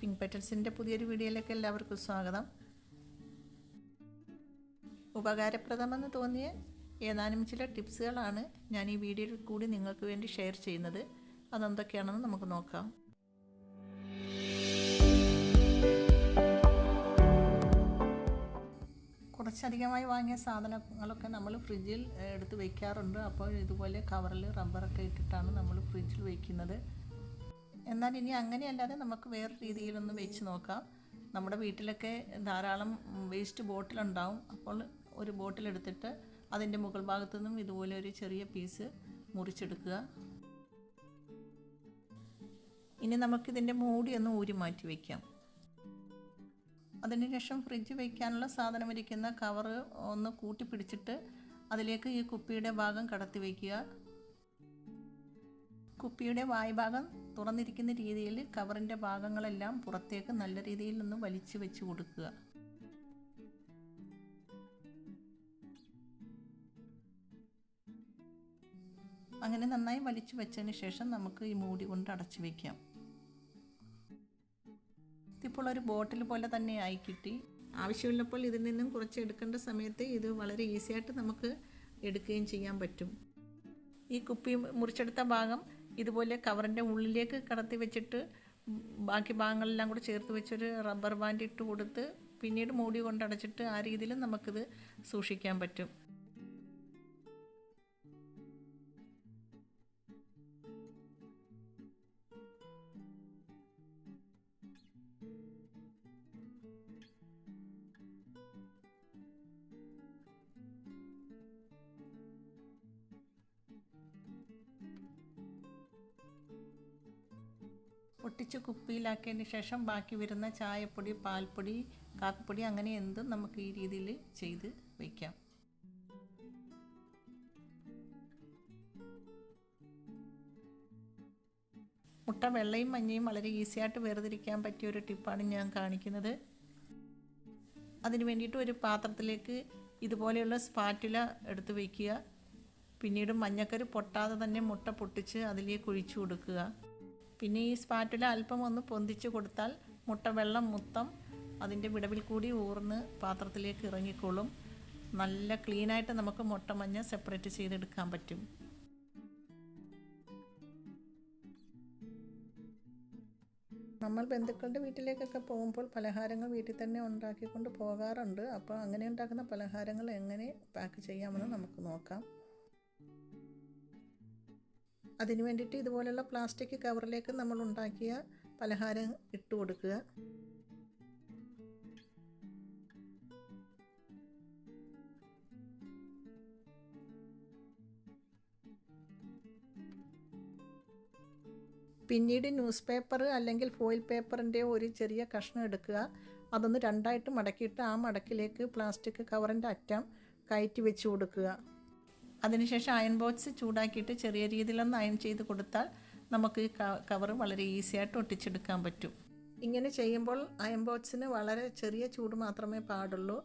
Pink പെറ്റൽസിന്റെ പുതിയൊരു വീഡിയോയിലേക്ക് എല്ലാവർക്കും സ്വാഗതം. ഉപകാരപ്രദമെന്ന് തോന്നിയ ഏതാനും ചില ടിപ്സുകളാണ് ഞാൻ ഈ വീഡിയോയിൽ കൂടി നിങ്ങൾക്ക് വേണ്ടി ഷെയർ ചെയ്യുന്നത്. അതെന്തൊക്കെയാണെന്ന് നമുക്ക് നോക്കാം. കുറച്ചധികമായി വാങ്ങിയ സാധനങ്ങളൊക്കെ നമ്മൾ ഫ്രിഡ്ജിൽ എടുത്ത് വയ്ക്കാറുണ്ട് അപ്പോൾ ഇതുപോലെ കവറിൽ റബ്ബറൊക്കെ ഇട്ടിട്ടാണ് നമ്മൾ ഫ്രിഡ്ജിൽ വയ്ക്കുന്നത് എന്നാൽ ഇനി അങ്ങനെയല്ലാതെ നമുക്ക് വേറെ രീതിയിലൊന്ന് വെച്ച് നോക്കാം. നമ്മുടെ വീട്ടിലൊക്കെ ധാരാളം വേസ്റ്റ് ബോട്ടിലുണ്ടാവും അപ്പോൾ ഒരു ബോട്ടിൽ എടുത്തിട്ട് അതിന്റെ മുകൾ ഭാഗത്തു നിന്നും ഇതുപോലെ ഒരു ചെറിയ പീസ് മുറിച്ചെടുക്കുക. ഇനി നമുക്കിതിന്റെ മൂടി ഒന്ന് ഊരി മാറ്റി വയ്ക്കാം അതിനുശേഷം ഫ്രിഡ്ജ് വയ്ക്കാനുള്ള സാധനം ഇരിക്കുന്ന കവറ് ഒന്ന് കൂട്ടി പിടിച്ചിട്ട് അതിലേക്ക് ഈ കുപ്പിയുടെ ഭാഗം കടത്തി വയ്ക്കുക കുപ്പിയുടെ വായ്ഭാഗം തുറന്നിരിക്കുന്ന രീതിയിൽ കവറിന്റെ ഭാഗങ്ങളെല്ലാം പുറത്തേക്ക് നല്ല രീതിയിൽ ഒന്ന് വലിച്ചു വെച്ച് കൊടുക്കുക. അങ്ങനെ നന്നായി വലിച്ചു വെച്ചതിന് ശേഷം നമുക്ക് ഈ മൂടി കൊണ്ട് അടച്ചു വെക്കാം. ഇതിപ്പോൾ ഒരു ബോട്ടിൽ പോലെ തന്നെ ആയി കിട്ടി. ആവശ്യമുള്ളപ്പോൾ ഇതിൽ നിന്നും കുറച്ച് എടുക്കേണ്ട സമയത്ത് ഇത് വളരെ ഈസിയായിട്ട് നമുക്ക് എടുക്കുകയും ചെയ്യാൻ പറ്റും. ഈ കുപ്പി മുറിച്ചെടുത്ത ഭാഗം ഇതുപോലെ കവറിന്റെ ഉള്ളിലേക്ക് കടത്തി വെച്ചിട്ട് ബാക്കി ഭാഗങ്ങളെല്ലാം കൂടെ ചേർത്ത് വെച്ചൊരു റബ്ബർ ബാൻഡ് ഇട്ട് കൊടുത്ത് പിന്നീട് മൂടി കൊണ്ടടച്ചിട്ട് ആ രീതിയിൽ നമുക്കിത് സൂക്ഷിക്കാൻ പറ്റും. പൊട്ടിച്ച് കുപ്പിയിലാക്കിയതിന് ശേഷം ബാക്കി വരുന്ന ചായപ്പൊടി പാൽപ്പൊടി കാപ്പിപ്പൊടി അങ്ങനെ എന്തും നമുക്ക് ഈ രീതിയിൽ ചെയ്ത് വയ്ക്കാം മുട്ട വെള്ളയും മഞ്ഞയും വളരെ ഈസിയായിട്ട് വേർതിരിക്കാൻ പറ്റിയ ഒരു ടിപ്പാണ് ഞാൻ കാണിക്കുന്നത്. അതിന് വേണ്ടിയിട്ട് ഒരു പാത്രത്തിലേക്ക് ഇതുപോലെയുള്ള സ്പാറ്റുല എടുത്ത് വയ്ക്കുക പിന്നീട് മഞ്ഞക്കരി പൊട്ടാതെ തന്നെ മുട്ട പൊട്ടിച്ച് അതിലേക്ക് ഒഴിച്ചു കൊടുക്കുക. പിന്നെ ഈ സ്പാറ്റുല അല്പം ഒന്ന് പൊന്തിച്ചു കൊടുത്താൽ മുട്ട വെള്ളം മുത്തം അതിന്റെ വിടവിൽ കൂടി ഊർന്ന് പാത്രത്തിലേക്ക് ഇറങ്ങിക്കോളും. നല്ല ക്ലീനായിട്ട് നമുക്ക് മുട്ട മഞ്ഞ സെപ്പറേറ്റ് ചെയ്തെടുക്കാൻ പറ്റും. നമ്മൾ ബന്ധുക്കളുടെ വീട്ടിലേക്കൊക്കെ പോകുമ്പോൾ പലഹാരങ്ങൾ വീട്ടിൽ തന്നെ ഉണ്ടാക്കിക്കൊണ്ട് പോകാറുണ്ട്. അപ്പോൾ അങ്ങനെ ഉണ്ടാക്കുന്ന പലഹാരങ്ങൾ എങ്ങനെ പാക്ക് ചെയ്യാമെന്ന് നമുക്ക് നോക്കാം. അതിന് വേണ്ടിയിട്ട് ഇതുപോലെയുള്ള പ്ലാസ്റ്റിക് കവറിലേക്ക് നമ്മൾ ഉണ്ടാക്കിയ പലഹാരം ഇട്ട് കൊടുക്കുക. പിന്നീട് ന്യൂസ് പേപ്പർ അല്ലെങ്കിൽ ഫോയിൽ പേപ്പറിന്റെ ഒരു ചെറിയ കഷ്ണം എടുക്കുക. അതൊന്ന് രണ്ടായിട്ട് മടക്കിയിട്ട് ആ മടക്കിലേക്ക് പ്ലാസ്റ്റിക് കവറിന്റെ അറ്റം കയറ്റി വെച്ച് കൊടുക്കുക. അതിനുശേഷം അയൺ ബോക്സ് ചൂടാക്കിയിട്ട് ചെറിയ രീതിയിലൊന്ന് അയൺ ചെയ്ത് കൊടുത്താൽ നമുക്ക് കവർ വളരെ ഈസി ആയിട്ട് ഒട്ടിച്ചെടുക്കാൻ പറ്റും. ഇങ്ങനെ ചെയ്യുമ്പോൾ അയൺ ബോക്സിന് വളരെ ചെറിയ ചൂട് മാത്രമേ പാടുള്ളൂ.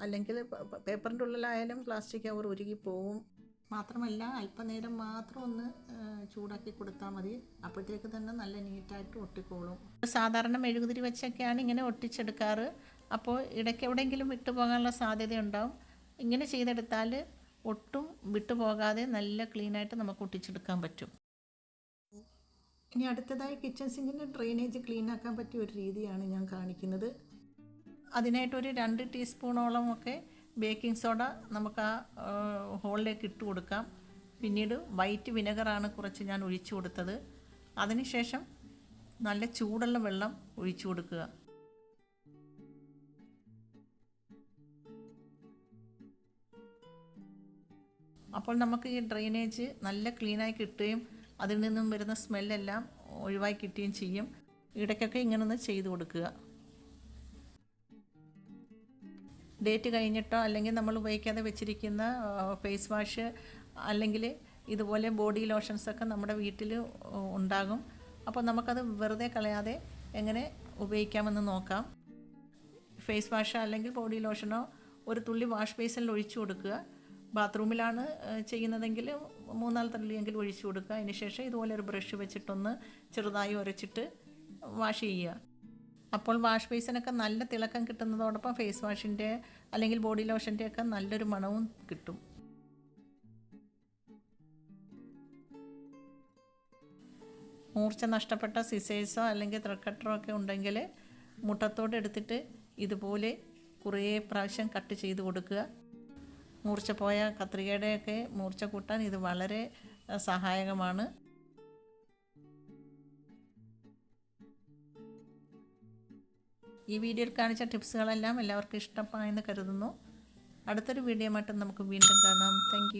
അല്ലെങ്കിൽ പേപ്പറിന്റെ ഉള്ളിലായാലും പ്ലാസ്റ്റിക് കവർ ഉരുകി പോവും. മാത്രമല്ല അല്പനേരം മാത്രം ഒന്ന് ചൂടാക്കി കൊടുത്താൽ മതി. അപ്പോഴത്തേക്ക് തന്നെ നല്ല നീറ്റായിട്ട് ഒട്ടിക്കോളും. സാധാരണ മെഴുകുതിരി വെച്ചൊക്കെയാണ് ഇങ്ങനെ ഒട്ടിച്ചെടുക്കാറ്. അപ്പോൾ ഇടയ്ക്ക് എവിടെയെങ്കിലും വിട്ടുപോകാനുള്ള സാധ്യതയുണ്ടാവും. ഇങ്ങനെ ചെയ്തെടുത്താൽ ഒട്ടും വിട്ടുപോകാതെ നല്ല ക്ലീനായിട്ട് നമുക്ക് ഒട്ടിച്ചെടുക്കാൻ പറ്റും. ഇനി അടുത്തതായി കിച്ചൺ സിങ്കിന്റെ ഡ്രെയിനേജ് ക്ലീനാക്കാൻ പറ്റിയ ഒരു രീതിയാണ് ഞാൻ കാണിക്കുന്നത്. അതിനായിട്ടൊരു രണ്ട് ടീസ്പൂണോളം ഒക്കെ ബേക്കിംഗ് സോഡ നമുക്ക് ആ ഹോളിലേക്ക് ഇട്ട് കൊടുക്കാം. പിന്നീട് വൈറ്റ് വിനെഗറാണ് കുറച്ച് ഞാൻ ഒഴിച്ചു കൊടുത്തത്. അതിനുശേഷം നല്ല ചൂടുള്ള വെള്ളം ഒഴിച്ചു കൊടുക്കുക. അപ്പോൾ നമുക്ക് ഈ ഡ്രെയിനേജ് നല്ല ക്ലീനായി കിട്ടുകയും അതിൽ നിന്നും വരുന്ന സ്മെല്ലെല്ലാം ഒഴിവായി കിട്ടുകയും ചെയ്യും. ഇടയ്ക്കൊക്കെ ഇങ്ങനൊന്ന് ചെയ്തു കൊടുക്കുക. ഡേറ്റ് കഴിഞ്ഞിട്ടോ അല്ലെങ്കിൽ നമ്മൾ ഉപയോഗിക്കാതെ വെച്ചിരിക്കുന്ന ഫേസ് വാഷ് അല്ലെങ്കിൽ ഇതുപോലെ ബോഡി ലോഷൻസൊക്കെ നമ്മുടെ വീട്ടിൽ ഉണ്ടാകും. അപ്പോൾ നമുക്കത് വെറുതെ കളയാതെ എങ്ങനെ ഉപയോഗിക്കാമെന്ന് നോക്കാം. ഫേസ് വാഷോ അല്ലെങ്കിൽ ബോഡി ലോഷനോ ഒരു തുള്ളി വാഷ് ബേസിനിൽ ഒഴിച്ചു കൊടുക്കുക. ബാത്റൂമിലാണ് ചെയ്യുന്നതെങ്കിൽ മൂന്നാൽ തള്ളിയെങ്കിലും ഒഴിച്ചു കൊടുക്കുക. അതിന് ശേഷം ഇതുപോലെ ഒരു ബ്രഷ് വെച്ചിട്ടൊന്ന് ചെറുതായി ഉരച്ചിട്ട് വാഷ് ചെയ്യുക. അപ്പോൾ വാഷ് ബേസിനൊക്കെ നല്ല തിളക്കം കിട്ടുന്നതോടൊപ്പം ഫേസ് വാഷിന്റെ അല്ലെങ്കിൽ ബോഡി ലോഷന്റെ ഒക്കെ നല്ലൊരു മണവും കിട്ടും. മൂർച്ച നഷ്ടപ്പെട്ട സിസേഴ്സോ അല്ലെങ്കിൽ ത്രക്കട്ടറോ ഒക്കെ ഉണ്ടെങ്കിൽ മുട്ടത്തോട് എടുത്തിട്ട് ഇതുപോലെ കുറേ പ്രാവശ്യം കട്ട് ചെയ്ത് കൊടുക്കുക. മൂർച്ച പോയ കത്രികയുടെയൊക്കെ മൂർച്ച കൂട്ടാൻ ഇത് വളരെ സഹായകമാണ്. ഈ വീഡിയോയിൽ കാണിച്ച ടിപ്സുകളെല്ലാം എല്ലാവർക്കും ഇഷ്ടമായെന്ന് കരുതുന്നു. അടുത്തൊരു വീഡിയോ മറ്റും നമുക്ക് വീണ്ടും കാണാം. താങ്ക്